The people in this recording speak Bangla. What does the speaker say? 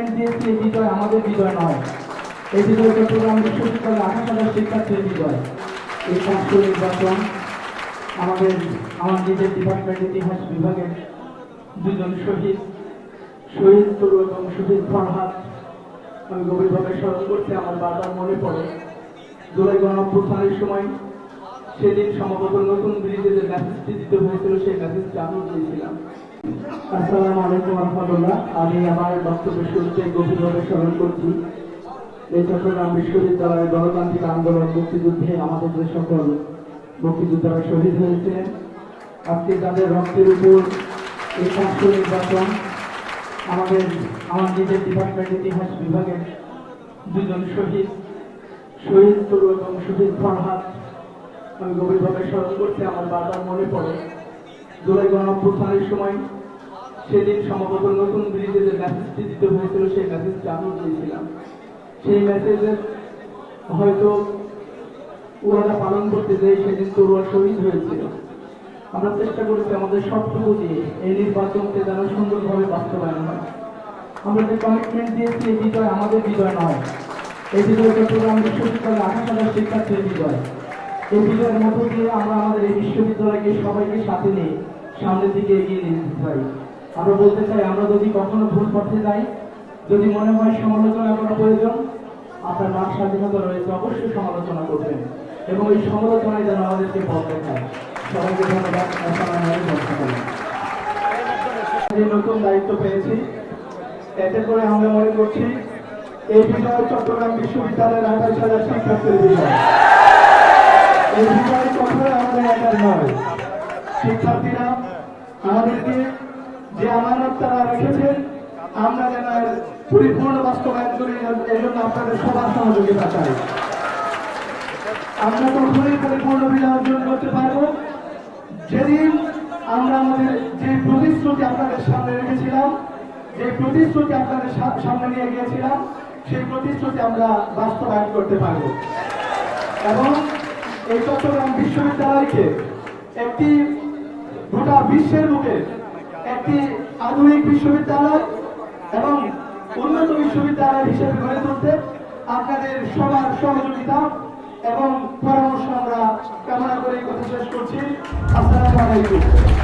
কমিটমেন্ট দিয়েছি এই বিজয় আমাদের বিজয় নয়। এই বিজয় চট্টগ্রাম বিশ্ববিদ্যালয়ের আঠাশ হাজার শিক্ষার্থীর বিজয়। এই সংসদ নির্বাচন আমাদের, আমার নিজের ডিপার্টমেন্ট ইতিহাস বিভাগের দুজন শহীদ শহীদ তরু এবং শহীদ ফরহাদ। আমি গভীরভাবে স্মরণ করতে আমার বারবার মনে পড়ে, জুলাই গণঅভ্যুত্থানের সময় সেদিন সম্ভবত নতুন ব্রিজে যে মেসেজটি দিতে হয়েছিল, সেই মেসেজটি আমি দিয়েছিলাম। আসসালামু আলাইকুম রহমতুল্লাহ। আমি আমার বক্তব্য গভীরভাবে স্মরণ করছি। এই চট্টগ্রাম গণতান্ত্রিক আন্দোলন মুক্তিযুদ্ধে আমাদের যে সকল মুক্তিযোদ্ধারা শহীদ হয়েছিলেন আজকে তাদের রক্তের উপর এই সংসদ নির্বাচন আমাদের আমার নিজের ডিপার্টমেন্ট ইতিহাস বিভাগের দুজন শহীদ শহীদ এবং শহীদ ফরহাদ। আমি গভীরভাবে স্মরণ করতে আমার বারবার মনে পড়ে। জুলাই গণঅভ্যুত্থানের সময় সেদিন সম্ভবত নতুন ব্রিজে যে মেসেজটি দিতে হয়েছিল, সেই মেসেজটি আমি দিয়েছিলাম। সেই মেসেজের হয়তো ওনারা পালন করতে যেয়ে সেদিন তরুয়া শহীদ হয়েছিল। আমরা চেষ্টা করেছি আমাদের সবটুকু দিয়ে এই নির্বাচনকে যেন সুন্দরভাবে বাস্তবায়ন হয়। আমরা যে কমিটমেন্ট দিয়েছি, এই বিজয় আমাদের বিজয় নয়। এই বিজয় চট্টগ্রাম বিশ্ববিদ্যালয়ের আঠাশ হাজার শিক্ষার্থীর বিজয়। এই বিজয়ের মধ্য দিয়ে আমরা আমাদের এই বিশ্ববিদ্যালয়কে সবাইকে সাথে নিয়ে সামনের দিকে এগিয়ে নিয়ে যেতে চাই। আমরা বলতে চাই, আমরা যদি কখনো ভুল পথে যাই, যদি মনে হয় সমালোচনা করা প্রয়োজন, আপনার মাঠ স্বাধীনতা রয়েছে, অবশ্যই সমালোচনা করবেন। এবং এই সমালোচনায় যেন আমাদেরকে পথ দেখায়। সবাইকে ধন্যবাদ। যে নতুন দায়িত্ব পেয়েছি। এতে করে আমরা মনে করছি, এই বিজয় চট্টগ্রাম বিশ্ববিদ্যালয়ের আঠাশ হাজার শিক্ষার্থীর বিজয় এই বিজয় কখনোই আমাদের একার নয়। শিক্ষার্থীরা আমাদেরকে যে আমানত তারা রেখেছেন, আমরা যেন পরিপূর্ণ বাস্তবায়ন করি এই জন্য আপনাদের সবার সহযোগিতা চাই। আমরা তখনই পরিপূর্ণ বিজয় অর্জন করতে পারব। যেদিন আমরা আমাদের যে প্রতিশ্রুতি আপনাদের সামনে রেখেছিলাম, যে প্রতিশ্রুতি আপনাদের সামনে নিয়ে গিয়েছিলাম, সেই প্রতিশ্রুতি আমরা বাস্তবায়ন করতে পারব। এবং এই চট্টগ্রাম বিশ্ববিদ্যালয়কে একটি গোটা বিশ্বের বুকে একটি আধুনিক বিশ্ববিদ্যালয় এবং উন্নত বিশ্ববিদ্যালয় হিসেবে গড়ে তুলতে আপনাদের সবার সহযোগিতা এবং পরামর্শ আমরা কামনা করে কথা শেষ করছি। আসসালামু